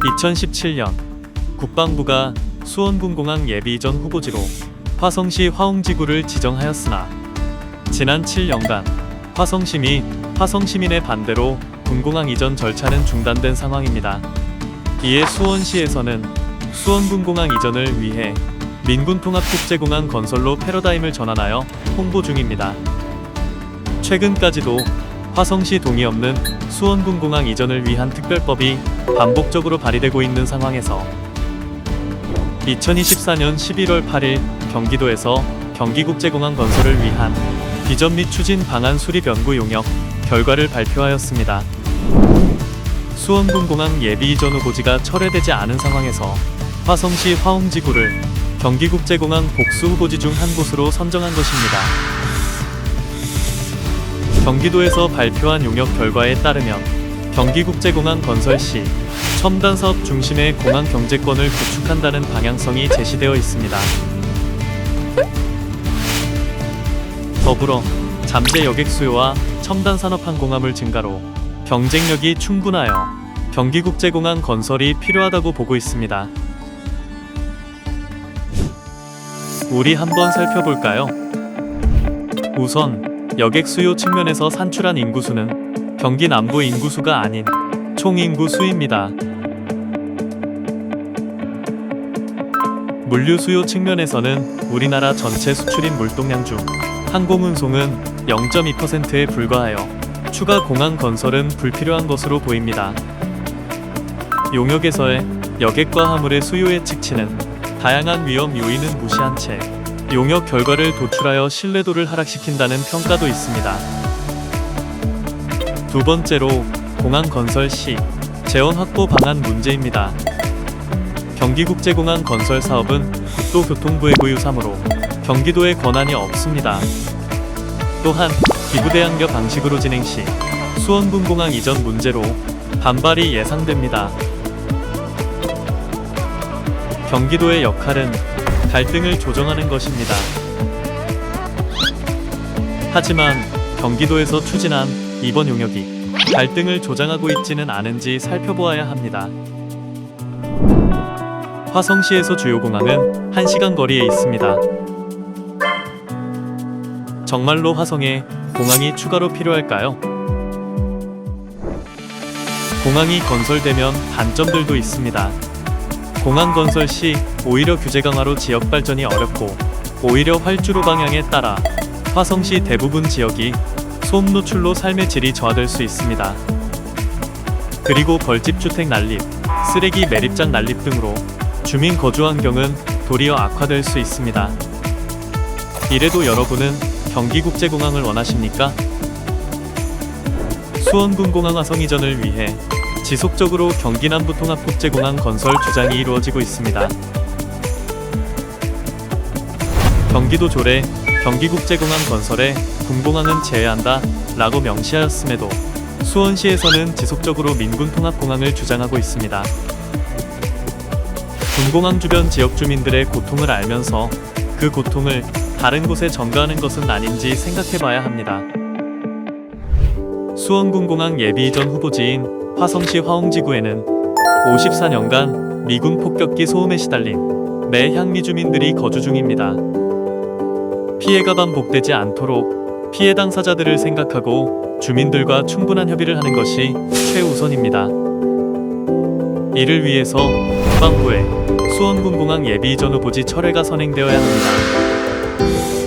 2017년 국방부가 수원군공항 예비 이전 후보지로 화성시 화홍지구를 지정하였으나 지난 7년간 화성시 및 화성시민의 반대로 군공항 이전 절차는 중단된 상황입니다. 이에 수원시에서는 수원군공항 이전을 위해 민군통합국제공항 건설로 패러다임을 전환하여 홍보 중입니다. 최근까지도 화성시 동의 없는 수원군공항 이전을 위한 특별법이 반복적으로 발의되고 있는 상황에서 2024년 11월 8일 경기도에서 경기국제공항 건설을 위한 비전 및 추진 방안 수립 연구 용역 결과를 발표하였습니다. 수원군공항 예비 이전 후보지가 철회되지 않은 상황에서 화성시 화홍지구를 경기국제공항 복수 후보지 중 한 곳으로 선정한 것입니다. 경기도에서 발표한 용역 결과에 따르면 경기국제공항 건설 시 첨단 사업 중심의 공항 경제권을 구축한다는 방향성이 제시되어 있습니다. 더불어 잠재 여객 수요와 첨단 산업 항공화물 증가로 경쟁력이 충분하여 경기국제공항 건설이 필요하다고 보고 있습니다. 우리 한번 살펴볼까요? 우선 여객 수요 측면에서 산출한 인구수는 경기 남부 인구수가 아닌 총 인구수입니다. 물류 수요 측면에서는 우리나라 전체 수출인 물동량 중 항공운송은 0.2%에 불과하여 추가 공항 건설은 불필요한 것으로 보입니다. 용역에서의 여객과 화물의 수요의 측치는 다양한 위험 요인은 무시한 채 용역 결과를 도출하여 신뢰도를 하락시킨다는 평가도 있습니다. 두 번째로 공항 건설 시 재원 확보 방안 문제입니다. 경기국제공항 건설 사업은 국도교통부의 구유사무로 경기도의 권한이 없습니다. 또한 기부대항력 방식으로 진행 시 수원군공항 이전 문제로 반발이 예상됩니다. 경기도의 역할은 갈등을 조정하는 것입니다. 하지만 경기도에서 추진한 이번 용역이 갈등을 조장하고 있지는 않은지 살펴보아야 합니다. 화성시에서 주요 공항은 1시간 거리에 있습니다. 정말로 화성에 공항이 추가로 필요할까요? 공항이 건설되면 단점들도 있습니다. 공항 건설 시 오히려 규제 강화로 지역 발전이 어렵고 오히려 활주로 방향에 따라 화성시 대부분 지역이 소음 노출로 삶의 질이 저하될 수 있습니다. 그리고 벌집 주택 난립, 쓰레기 매립장 난립 등으로 주민 거주 환경은 도리어 악화될 수 있습니다. 이래도 여러분은 경기국제공항을 원하십니까? 수원군공항 화성 이전을 위해 지속적으로 경기 남부통합국제공항 건설 주장이 이루어지고 있습니다. 경기도 조례 경기국제공항 건설에 군공항은 제외한다 라고 명시하였음에도 수원시에서는 지속적으로 민군통합공항을 주장하고 있습니다. 군공항 주변 지역 주민들의 고통을 알면서 그 고통을 다른 곳에 전가하는 것은 아닌지 생각해봐야 합니다. 수원군공항 예비 이전 후보지인 화성시 화홍지구에는 54년간 미군 폭격기 소음에 시달린 매향미 주민들이 거주 중입니다. 피해가 반복되지 않도록 피해 당사자들을 생각하고 주민들과 충분한 협의를 하는 것이 최우선입니다. 이를 위해서 국방부에 수원군공항 예비 이전 후보지 철회가 선행되어야 합니다.